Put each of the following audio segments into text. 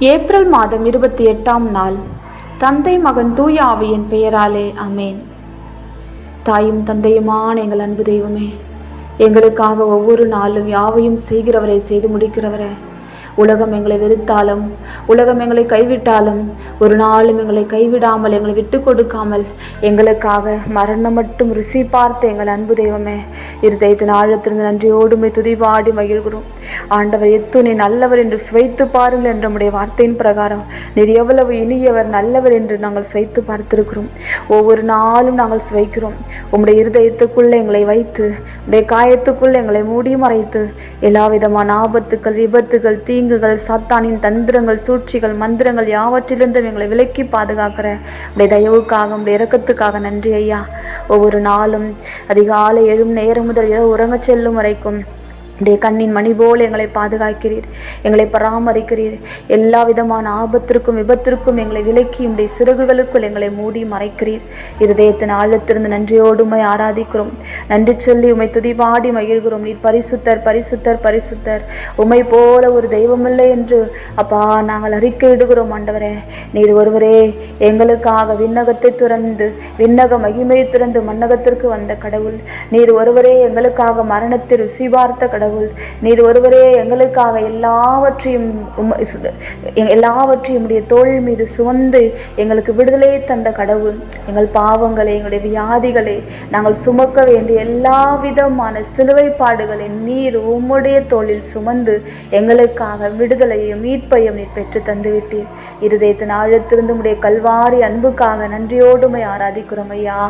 April மாதம் இருபத்தி எட்டாம் நாள். தந்தை மகன் தூய ஆவியின் பெயராலே அமேன் தாயும் தந்தையுமான எங்கள் அன்பு தெய்வமே எங்களுக்காக ஒவ்வொரு நாளும் யாவையும் செய்கிறவரை செய்து முடிக்கிறவரே உலகம் எங்களை வெறுத்தாலும் உலகம் எங்களை கைவிட்டாலும் ஒரு நாளும் எங்களை கைவிடாமல் எங்களை விட்டு கொடுக்காமல் எங்களுக்காக மரணம் மட்டும் ருசி பார்த்த எங்கள் அன்பு தெய்வமே இருதயத்தின் ஆழத்திலிருந்து நன்றியோடுமை துதிபாடி மகிழ்கிறோம். ஆண்டவர் எத்துணை நல்லவர் என்று சுவைத்து பாருங்கள் என்ற நம்முடைய வார்த்தையின் பிரகாரம் நீர் எவ்வளவு இனியவர் நல்லவர் என்று நாங்கள் சுவைத்து பார்த்திருக்கிறோம். ஒவ்வொரு நாளும் நாங்கள் சுவைக்கிறோம். உம்முடைய இருதயத்துக்குள்ளே எங்களை வைத்து உடைய காயத்துக்குள்ளே எங்களை மூடி மறைத்து எல்லா விதமான ஆபத்துக்கள் விபத்துகள் தீங்குகள் சாத்தானின் தந்திரங்கள் சூழ்ச்சிகள் மந்திரங்கள் யாவற்றிலிருந்தும் எங்களை விலக்கி பாதுகாக்கிற உடைய தயவுக்காக உடைய இறக்கத்துக்காக நன்றி ஐயா. ஒவ்வொரு நாளும் அதிகாலை எழும் நேரம் முதல் இரவு உறங்கச் செல்லும் வரைக்கும் உடைய கண்ணின் மணி போல் எங்களை பாதுகாக்கிறீர். எங்களை பராமரிக்கிறீர். எல்லா விதமான ஆபத்திற்கும் விபத்திற்கும் எங்களை விலக்கி உடைய சிறகுகளுக்குள் எங்களை மூடி மறைக்கிறீர். இருதயத்தின் ஆழத்திலிருந்து நன்றியோடு உமை ஆராதிக்கிறோம். நன்றி சொல்லி உமை துதிபாடி மகிழ்கிறோம். நீ பரிசுத்தர் பரிசுத்தர் பரிசுத்தர். உம்மை போல ஒரு தெய்வமில்லை என்று அப்பா நாங்கள் அறிக்கையிடுகிறோம் ஆண்டவரே. நீர் ஒருவரே எங்களுக்காக விண்ணகத்தை துறந்து விண்ணக மகிமையை துறந்து மன்னகத்திற்கு வந்த கடவுள். நீர் ஒருவரே எங்களுக்காக மரணத்தை ருசி பார்த்த கடவுள். கடவுள். நீர் ஒருவரே எங்களுக்காக எல்லாவற்றையும் எல்லாவற்றையும் உடைய தோல் மீது சுமந்து எங்களுக்கு விடுதலை தந்த கடவுள். எங்கள் பாவங்களை எங்களுடைய வியாதிகளை நாங்கள் சுமக்க வேண்டிய எல்லா விதமான சிலுவை பாடுகளை நீர் உம்முடைய தோளில் சுமந்து எங்களுக்காக விடுதலையும் மீட்பையும் நீர் பெற்று தந்துவிட்டீர். இருதயத்தின் ஆழத்திலிருந்து உடைய கல்வாரி அன்புக்காக நன்றியோடுமை ஆராதிக்கிறோம் ஐயா.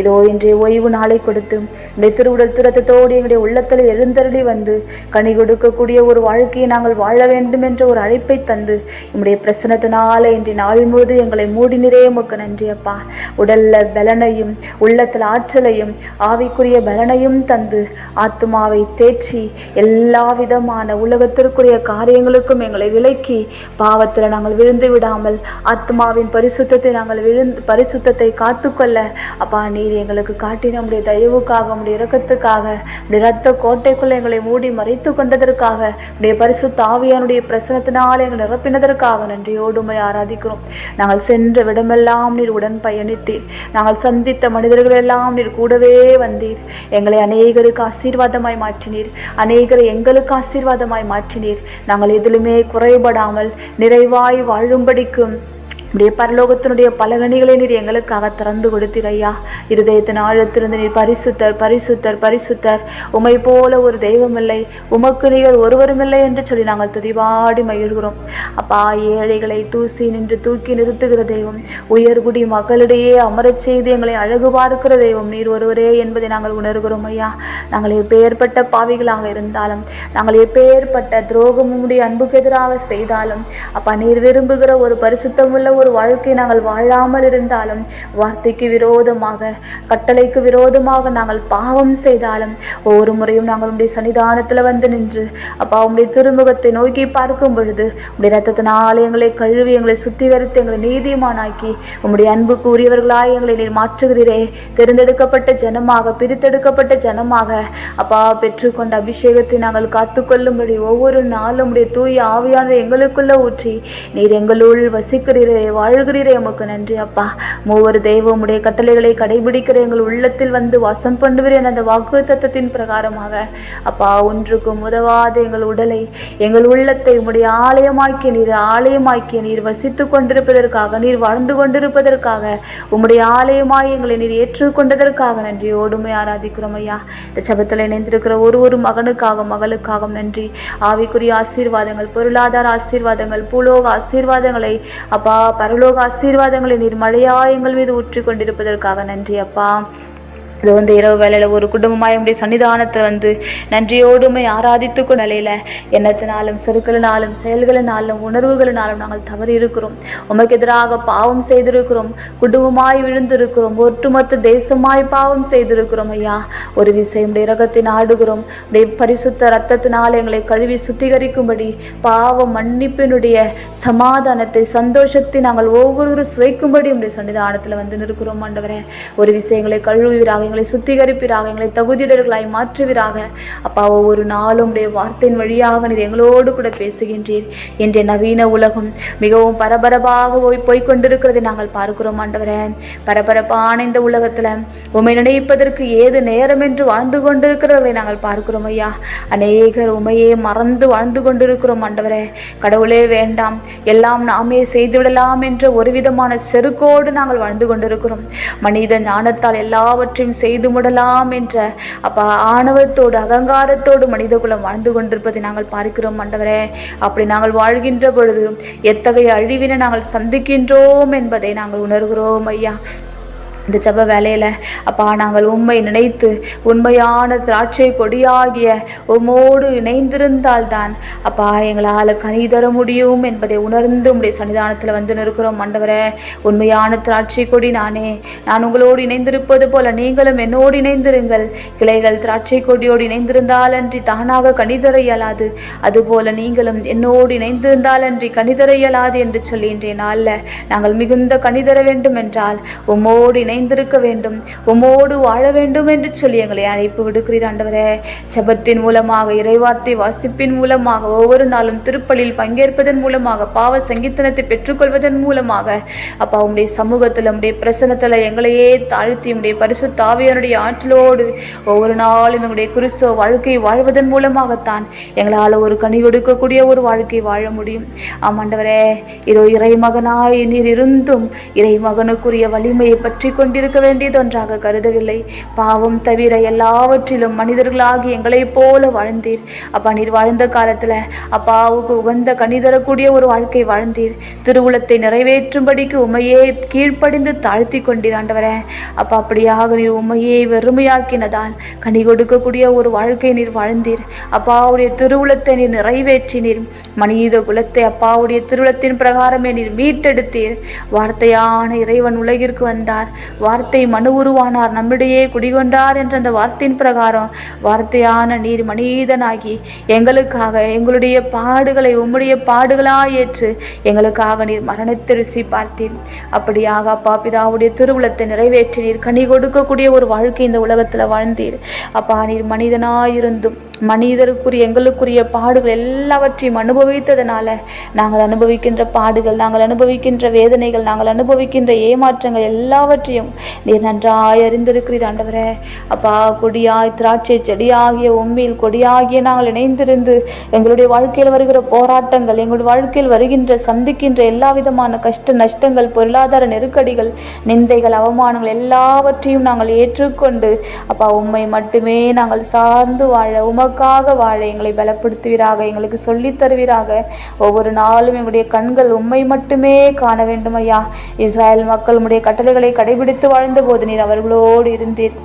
இதோ இன்றைய ஓய்வு நாளை கொடுத்து உடைய திருவுடல் துரத்தத்தோடு எங்களுடைய உள்ளத்தில் எழுந்தருளி வந்து கனி கொடுக்கக்கூடிய ஒரு வாழ்க்கையை நாங்கள் வாழ வேண்டும் என்ற ஒரு அழைப்பை தந்து உம்முடைய பிரசனத்தினால இன்றைய நாள் முழுது எங்களை மூடி நிறைய உமக்கு நன்றி அப்பா. உடல்ல பலனையும் உள்ளத்தில் ஆற்றலையும் ஆவிக்குரிய பலனையும் தந்து ஆத்மாவை தேற்றி எல்லா விதமான உலகத்திற்குரிய காரியங்களுக்கும் எங்களை விலக்கி பாவத்தில் நாங்கள் விழுந்து விடாமல் ஆத்மாவின் பரிசுத்தத்தை நாங்கள் விழுந்து பரிசுத்தத்தை காத்துக்கொள்ள அப்பா நீர் எங்களுக்கு காட்டின உடைய தயவுக்காக உடைய இரக்கத்துக்காக உடைய ரத்த கோட்டைக்குள்ள எங்களை மூடி மறைத்து கொண்டதற்காக உடைய பரிசு தாவியானுடைய பிரசனத்தினால் எங்களை நிரப்பினதற்காக நன்றியோடுமை ஆராதிக்கிறோம். நாங்கள் சென்ற விடமெல்லாம் நீர் உடன் பயணித்தீர். நாங்கள் சந்தித்த மனிதர்கள் எல்லாம் நீர் கூடவே வந்தீர். எங்களை அநேகருக்கு ஆசீர்வாதமாய் மாற்றினீர். அநேகரை எங்களுக்கு ஆசீர்வாதமாய் மாற்றினீர். நாங்கள் எதிலுமே குறைபடாமல் நிறைவாய் வாழும்படிக்கும் உடைய பரலோகத்தினுடைய பலகணிகளை நீர் எங்களுக்காக திறந்து கொடுத்தீர் ஐயா. இருதயத்தின் ஆழத்திலிருந்து நீர் பரிசுத்தர் பரிசுத்தர் பரிசுத்தர். உமை போல ஒரு தெய்வமில்லை. உமக்கு நீர் ஒருவருமில்லை என்று சொல்லி நாங்கள் துதிவாடி மகிழ்கிறோம். அப்பா ஏழைகளை தூசி நின்று தூக்கி நிறுத்துகிற தெய்வம் உயர்குடி மக்களிடையே அமரச் செய்து எங்களை அழகு பார்க்கிற தெய்வம் நீர் ஒருவரே என்பதை நாங்கள் உணர்கிறோம் ஐயா. நாங்கள் எப்பேற்பட்ட பாவிகளாக இருந்தாலும் நாங்கள் எப்பேற்பட்ட துரோகமும் உடைய அன்புக்கு எதிராக செய்தாலும் அப்பா நீர் விரும்புகிற ஒரு பரிசுத்தமுள்ள ஒரு ஒரு வாழ்க்கை நாங்கள் வாழாமல் இருந்தாலும் வார்த்தைக்கு விரோதமாக கட்டளைக்கு விரோதமாக நாங்கள் பாவம் செய்தாலும் ஒவ்வொரு முறையும் நாங்கள் உடைய சன்னிதானத்தில் வந்து நின்று அப்பா உடைய திருமுகத்தை நோக்கி பார்க்கும் பொழுது உடைய ரத்தத்தினால் எங்களை கழுவி எங்களை சுத்திகரித்து எங்களை நீதிமானாக்கி உம்முடைய அன்புக்கு உரியவர்களாய் எங்களை நீர் மாற்றுகிறீரே. தேர்ந்தெடுக்கப்பட்ட ஜனமாக பிரித்தெடுக்கப்பட்ட ஜனமாக அப்பா பெற்றுக்கொண்ட அபிஷேகத்தை நாங்கள் காத்துக்கொள்ளும்படி ஒவ்வொரு நாளும் உடைய தூய ஆவியான எங்களுக்குள்ள ஊற்றி நீர் எங்களுள் வசிக்கிறீரே. வாழ்கிறீரே உமக்கு நன்றி அப்பா. மூவர் தெய்வம் உடைய கட்டளைகளை கடைபிடிக்கிற எங்கள் உள்ளத்தில் வந்து வாசம் பண்ணுகிறேன் அந்த வாக்கு தத்தத்தின் பிரகாரமாக. அப்பா ஒன்றுக்கும் உதவாத எங்கள் உடலை எங்கள் உள்ளத்தை உம்முடைய ஆலயமாக்கிய நீர் ஆலயமாக்கிய நீர் வசித்து கொண்டிருப்பதற்காக நீர் வாழ்ந்து கொண்டிருப்பதற்காக உம்முடைய ஆலயமாய் எங்களை நீர் ஏற்றுக்கொண்டதற்காக நன்றி. ஓடுமை ஆராதிக்கிறோம் ஐயா. இந்த சபத்தில் இணைந்திருக்கிற ஒரு ஒரு மகனுக்காக மகளுக்காக நன்றி. ஆவிக்குரிய ஆசீர்வாதங்கள் பொருளாதார ஆசீர்வாதங்கள் பூலோக ஆசீர்வாதங்களை அப்பா பரலோக ஆசீர்வாதங்களை நீர் மழையா எங்கள் மீது ஊற்றி கொண்டிருப்பதற்காக நன்றி அப்பா. இது வந்து இரவு வேலையில் ஒரு குடும்பமாக என்னுடைய சன்னிதானத்தை வந்து நன்றியோடுமை ஆராதித்து நிலையில நிலையில் எண்ணத்தினாலும் சொற்களினாலும் செயல்களினாலும் உணர்வுகளினாலும் நாங்கள் தவறி இருக்கிறோம் உமக்கு எதிராக பாவம் செய்திருக்கிறோம். குடும்பமாய் விழுந்திருக்கிறோம். ஒட்டுமொத்த தேசமாய் பாவம் செய்திருக்கிறோம் ஐயா. ஒரு விஷயம் உடைய இரகத்தை நாடுகிறோம் உடைய பரிசுத்த ரத்தத்தினால் எங்களை கழுவி சுத்திகரிக்கும்படி பாவ மன்னிப்பினுடைய சமாதானத்தை சந்தோஷத்தை நாங்கள் ஒவ்வொருவரும் சுவைக்கும்படி உடைய சன்னிதானத்தில் வந்து நிற்கிறோம் ஆண்டவரே. ஒரு விஷயங்களை கழுவுவீராக எங்களை சுத்திகரிப்பிறாக எங்களை தகுதியுடர்களாய் மாற்றுவீராக. அப்பா ஒவ்வொரு நாளும் உடைய வார்த்தையின் வழியாக நீர் எங்களோடு கூட பேசுகின்றீர். என்ற நவீன உலகம் மிகவும் பரபரப்பாக போய் கொண்டிருக்கிறதை நாங்கள் பார்க்கிறோம் ஆண்டவரே. பரபரப்பான இந்த உலகத்தில் உமை நினைப்பதற்கு ஏது நேரம் என்று வாழ்ந்து கொண்டிருக்கிறவர்களை நாங்கள் பார்க்கிறோம் ஐயா. அநேகர் உமையே மறந்து வாழ்ந்து கொண்டிருக்கிறோம் ஆண்டவரே. கடவுளே வேண்டாம். எல்லாம் நாமே செய்துவிடலாம் என்ற ஒரு விதமான செருக்கோடு நாங்கள் வாழ்ந்து கொண்டிருக்கிறோம். மனித ஞானத்தால் எல்லாவற்றையும் செய்து முடலாம் என்ற அப்பா ஆணவத்தோடு அகங்காரத்தோடு மனிதகுலம் வாழ்ந்து கொண்டிருப்பதை நாங்கள் பார்க்கிறோம் ஆண்டவரே. அப்படி நாங்கள் வாழ்கின்ற பொழுது எத்தகைய அழிவினை நாங்கள் சந்திக்கின்றோம் என்பதை நாங்கள் உணர்கிறோம் ஐயா. இந்த ஜப வேலையில் அப்பா நாங்கள் உண்மை நினைத்து உண்மையான திராட்சை கொடியாகிய உம்மோடு இணைந்திருந்தால்தான் அப்பா எங்களால் கனி தர முடியும் என்பதை உணர்ந்து உடைய சன்னிதானத்தில் வந்து நிற்கிறோம் மண்டவரே உண்மையான திராட்சை கொடி நானே. நான் உங்களோடு இணைந்திருப்பது போல நீங்களும் என்னோடு இணைந்திருங்கள். கிளைகள் திராட்சை கொடியோடு இணைந்திருந்தால் அன்றி தானாக கனி தர இயலாது. அதுபோல நீங்களும் என்னோடு இணைந்திருந்தால் அன்றி கனி தர இயலாது என்று சொல்லி இன்றைய நாளில் நாங்கள் மிகுந்த கனி தர வேண்டும் என்றால் உம்மோடு இணைந்திருக்க வேண்டும். உம்மோடு வாழ வேண்டும் என்று சொல்லி எங்களை அழைப்பு விடுக்கிறீர் ஆண்டவரே. ஜெபத்தின் மூலமாக இறைவார்த்தை வாசிப்பின் மூலமாக ஒவ்வொரு நாளும் திருப்பலில் பங்கேற்பதன் மூலமாக பாவ சங்கீத்தனத்தை பெற்றுக்கொள்வதன் மூலமாக அப்பா உம்முடைய சமூகத்தில் உடைய பிரசனத்தில் எங்களையே தாழ்த்தி உடைய பரிசு தாவியனுடைய ஆற்றலோடு ஒவ்வொரு நாளும் எங்களுடைய குருசோ வாழ்க்கை வாழ்வதன் மூலமாகத்தான் எங்களால் ஒரு கனி கொடுக்கக்கூடிய ஒரு வாழ்க்கை வாழ முடியும். ஆமாண்டவரே இதோ இறைமகனாய் நீர் இருந்தும் இறைமகனுக்குரிய வலிமையை பற்றி கொண்டிருக்க வேண்டியது ஒன்றாக கருதவில்லை. பாவம் தவிர எல்லாவற்றிலும் மனிதர்களாகி எங்களைப் போல வாழ்ந்தீர். அப்பா நீர் வாழ்ந்த காலத்தில் அப்பாவுக்கு உகந்த கனி தரக்கூடிய ஒரு வாழ்க்கை வாழ்ந்தீர். திருவுளத்தை நிறைவேற்றும்படிக்கு உமையே கீழ்ப்படிந்து தாழ்த்தி கொண்டீர் ஆண்டவரே. அப்பா அப்படியாக நீர் உமையை வெறுமையாக்கினதால் கனி கொடுக்கக்கூடிய ஒரு வாழ்க்கை நீர் வாழ்ந்தீர். அப்பாவுடைய திருவுளத்தை நீர் நிறைவேற்றினீர். மனித குலத்தை அப்பாவுடைய திருவுளத்தின் பிரகாரமே நீர் மீட்டெடுத்தீர். வார்த்தையான இறைவன் உலகிற்கு வந்தார். வார்த்தை மனு உருவானார். நம்மிடையே குடிகொண்டார் என்ற அந்த வார்த்தையின் பிரகாரம் வார்த்தையான நீர் மனிதனாகி எங்களுக்காக எங்களுடைய பாடுகளை உம்முடைய பாடுகளாய் ஏற்று எங்களுக்காக நீர் மரணத்தை ருசி பார்த்தீர். அப்படியாக அப்பா பிதாவுடைய திருவுளத்தை நிறைவேற்றினீர் கனி கொடுக்கக்கூடிய ஒரு வாழ்க்கை இந்த உலகத்தில் வாழ்ந்தீர். அப்பா நீர் மனிதனாயிருந்தும் மனிதருக்குரிய எங்களுக்குரிய பாடுகள் எல்லாவற்றையும் அனுபவித்ததனால நாங்கள் அனுபவிக்கின்ற பாடுகள் நாங்கள் அனுபவிக்கின்ற வேதனைகள் நாங்கள் அனுபவிக்கின்ற ஏமாற்றங்கள் எல்லாவற்றையும் நீர் நன்றாய் அறிந்திருக்கிறீர் ஆண்டவரே. அப்பா கொடியாய் திராட்சை செடியாகிய உண்மையில் கொடியாகிய நாங்கள் இணைந்திருந்து எங்களுடைய வாழ்க்கையில் வருகிற போராட்டங்கள் எங்களுடைய வாழ்க்கையில் வருகின்ற சந்திக்கின்ற எல்லா விதமான கஷ்ட நஷ்டங்கள் பொருளாதார நெருக்கடிகள் நிந்தைகள் அவமானங்கள் எல்லாவற்றையும் நாங்கள் ஏற்றுக்கொண்டு அப்பா உம்மை மட்டுமே நாங்கள் சார்ந்து வாழ உமக்காக வாழ எங்களை பலப்படுத்துவீராக எங்களுக்கு சொல்லித் தருவீராக. ஒவ்வொரு நாளும் எங்களுடைய கண்கள் உம்மை மட்டுமே காண வேண்டும் ஐயா இஸ்ராயல் மக்களுடைய கட்டளைகளை கடைபிடி கடைபிடித்து வாழ்ந்தபோது நீர் அவர்களோடு இருந்தீர்.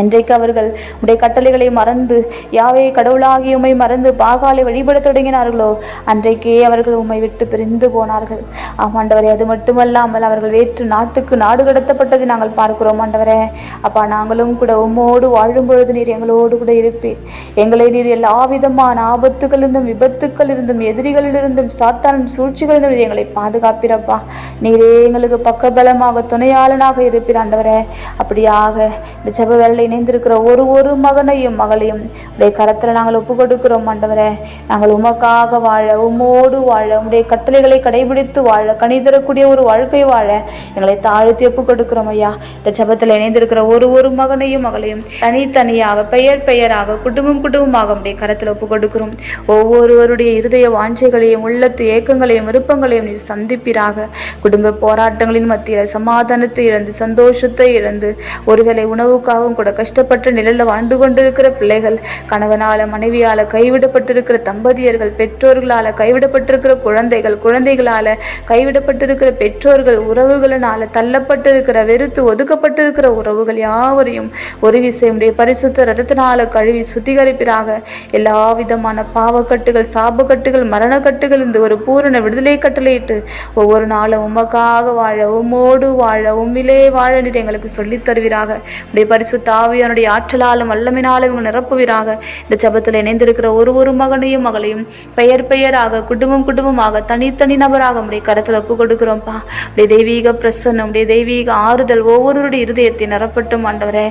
என்றைக்கு அவர்கள் உடைய கட்டளைகளை மறந்து யாவை கடவுளாகிய உமை மறந்து பாகாலை வழிபடத் தொடங்கினார்களோ அன்றைக்கே அவர்கள் உம்மை விட்டு பிரிந்து போனார்கள். ஆமாண்டவரே அது மட்டுமல்லாமல் அவர்கள் வேற்று நாட்டுக்கு நாடு கடத்தப்பட்டதை நாங்கள் பார்க்கிறோம் ஆண்டவரே. அப்பா நாங்களும் கூட உம்மோடு வாழும் பொழுது நீர் எங்களோடு கூட இருப்பீர். எங்களை நீர் எல்லா விதமான ஆபத்துகளிலிருந்தும் விபத்துக்களிலிருந்தும் எதிரிகளிலிருந்தும் சாத்தான சூழ்ச்சிகளிலிருந்தும் எங்களை பாதுகாப்பிறப்பா நீரே எங்களுக்கு பக்கபலமாக துணையாளனாக இருப்பீர் ஆண்டவரே. அப்படியாக இந்த ஜெப வேலையில் இணைந்திருக்கிற ஒரு ஒரு மகனையும் மகளையும் உடைய கரத்தில் நாங்கள் ஒப்பு கொடுக்கிறோம் ஆண்டவரே. நாங்கள் உமக்காக வாழ உமோடு வாழ உடைய கட்டளைகளை கடைபிடித்து வாழ கனி தரக்கூடிய ஒரு வாழ்க்கை வாழ எங்களை தாழ்த்தி ஒப்பு கொடுக்கிறோம் ஐயா. இந்த ஜெபத்தில் இணைந்திருக்கிற ஒரு ஒரு மகனையும் மகளையும் தனித்தனியாக பெயர் பெயராக குடும்பம் குடும்பமாக உடைய கரத்தில் ஒப்பு கொடுக்கிறோம் ஒவ்வொருவருடைய இருதய வாஞ்சைகளையும் உள்ளத்து ஏக்கங்களையும் விருப்பங்களையும் நீர் சந்திப்பீராக. குடும்ப போராட்டங்களின் மத்தியில் சமாதானத்தை இழந்து சந்தோஷத்தை இழந்து ஒருவேளை உணவுக்காகவும் கூட கஷ்டப்பட்டு நிழலில் வாழ்ந்து கொண்டிருக்கிற பிள்ளைகள் கணவனால மனைவியால கைவிடப்பட்டிருக்கிற தம்பதியர்கள் பெற்றோர்களால கைவிடப்பட்டிருக்கிற குழந்தைகள் குழந்தைகளால கைவிடப்பட்டிருக்கிற பெற்றோர்கள் உறவுகளினால தள்ளப்பட்டிருக்கிற வெறுத்து ஒதுக்கப்பட்டிருக்கிற உறவுகள் யாவரையும் ஒரு விசையுடைய பரிசுத்த ரதத்தினால கழுவி சுத்திகரிப்பிறாக எல்லா விதமான பாவக்கட்டுகள் சாபக்கட்டுகள் மரணக்கட்டுகள் இந்த ஒரு பூரண விடுதலை கட்டளையிட்டு ஒவ்வொரு நாளும் உமக்காக வாழ உம்மோடு வாழ உம்மிலே வாழ நீர் எங்களுக்கு சொல்லித் தருவீராக. உடைய பரிசுத்த ஆவியானுடைய ஆற்றலாலும் வல்லமினாலும் இவங்க நிரப்புவீராக. இந்த ஜபத்தில் இணைந்திருக்கிற ஒரு ஒரு மகனையும் மகளையும் பெயர் பெயராக குடும்பம் குடும்பமாக தனித்தனி நபராக உடைய கரத்தில் ஒப்பு கொடுக்குறோம்ப்பா. உடைய தெய்வீக பிரசன்னம் உடைய தெய்வீக ஆறுதல் ஒவ்வொருவருடைய இருதயத்தை நிரப்பட்டும் ஆண்டவரே.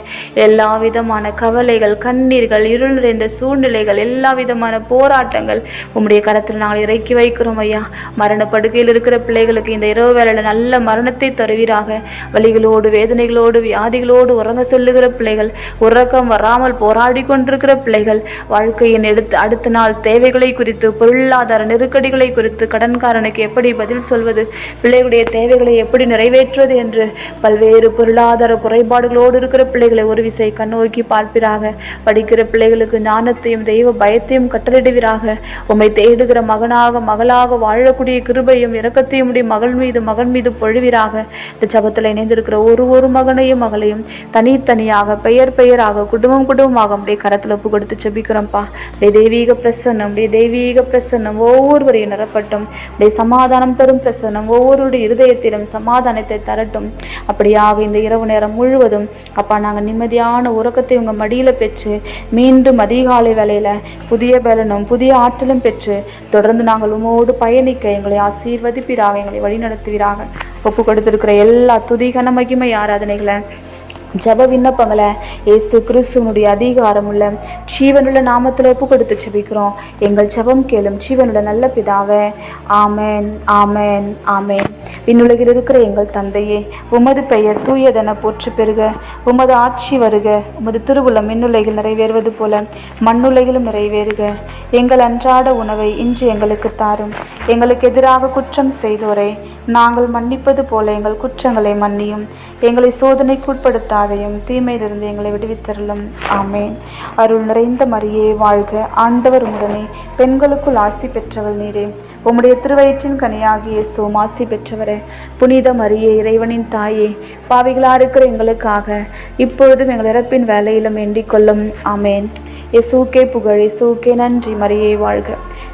எல்லா விதமான கவலைகள் கண்ணீர்கள் இருள் நிறைந்த சூழ்நிலைகள் எல்லா விதமான போராட்டங்கள் உம்முடைய கரத்தில் நாங்கள் இறக்கி வைக்கிறோம் ஐயா. மரண படுக்கையில் இருக்கிற பிள்ளைகளுக்கு இந்த இரவு வேளையில் நல்ல மரணத்தை தருவீராக. வழிகளோடு வேதனைகளோடு வியாதிகளோடு உறங்க செல்லுகிற பிள்ளைகள் உறக்கம் வராமல் போராடி கொண்டிருக்கிற பிள்ளைகள் வாழ்க்கையின் எடுத்து அடுத்த நாள் தேவைகளை குறித்து பொருளாதார நெருக்கடிகளை குறித்து கடன்காரனுக்கு எப்படி பதில் சொல்வது பிள்ளைகளுடைய தேவைகளை எப்படி நிறைவேற்றுவது என்று பல்வேறு பொருளாதார குறைபாடுகளோடு இருக்கிற பிள்ளைகளை ஒரு விசை கண்ணோக்கி பார்ப்பிறாக படிக்கிற பிள்ளைகளுக்கு ஞானத்தையும் தெய்வ பயத்தையும் கட்டளிடுவீராக உம்மை தேடுகிற மகனாக மகளாக வாழக்கூடிய கிருபையும் இரக்கத்தையும் உடைய மகள் மீது மகன் மீது பொழிவீராக. இந்த ஜபத்தில் இணைந்திருக்கிற ஒரு ஒரு மகனையும் மகளையும் தனித்தனியாக பெயர் பெயராக குடும்பம் குடும்பமாக அப்படியே கரத்தில் ஒப்பு கொடுத்து செபிக்கிறோம்ப்பா அப்படியே தெய்வீக பிரசன்னம் அப்படியே தெய்வீக பிரசன்னம் ஒவ்வொருவரையும் நிரப்பட்டும். அப்படியே சமாதானம் தரும் பிரசன்னம் ஒவ்வொருடைய இருதயத்திலும் சமாதானத்தை தரட்டும். அப்படியாக இந்த இரவு நேரம் முழுவதும் அப்பா நாங்கள் நிம்மதியான உறக்கத்தை உங்கள் மடியில் பெற்று மீண்டும் அதிகாலை வேலையில் புதிய பலனும் புதிய ஆற்றலும் பெற்று தொடர்ந்து நாங்கள் உமோடு பயணிக்க எங்களை ஆசீர்வதிப்பீராக எங்களை வழிநடத்துவீராக. ஒப்பு கொடுத்திருக்கிற எல்லா துதிகன மகிமை ஆராதனைகளை ஜப விண்ணப்பங்களை இயேசு கிறிஸ்துவனுடைய அதிகாரமுள்ள ஜீவனுள்ள நாமத்தில் ஒப்பு கொடுத்து ஜெபிக்கிறோம். எங்கள் ஜெபம் கேளும் ஜீவனுள்ள நல்ல பிதாவே ஆமேன் ஆமென் ஆமேன். விண்ணுலகில் இருக்கிற எங்கள் தந்தையே உமது பெயர் தூயதென போற்று பெறுக உமது ஆட்சி வருக. உமது திருவுளம் மின்னுலைகள் நிறைவேறுவது போல மண்ணுலைகளும் நிறைவேறுக. எங்கள் அன்றாட உணவை இன்று எங்களுக்கு தாரும். எங்களுக்கு எதிராக குற்றம் செய்தோரை. நாங்கள் மன்னிப்பது போல எங்கள் குற்றங்களை மன்னியும். எங்களை சோதனைக்குட்படுத்தாதையும் தீமையிலிருந்து எங்களை விடுவித்தருளும். ஆமேன். அருள் நிறைந்த மரியே வாழ்க. ஆண்டவர் உடனே பெண்களுக்குள் ஆசி பெற்றவள் நீரே. உம்முடைய திருவயிற்றின் கனியாகிய சோமாசி பெற்றவரே. புனித மரியே இறைவனின் தாயே பாவிகளாக இருக்கிற எங்களுக்காக இப்பொழுதும் எங்கள் இறப்பின் வேலையிலும் எண்டிக் கொள்ளும். ஆமேன். எசூக்கே புகழ் எசூக்கே நன்றி மரியே வாழ்க.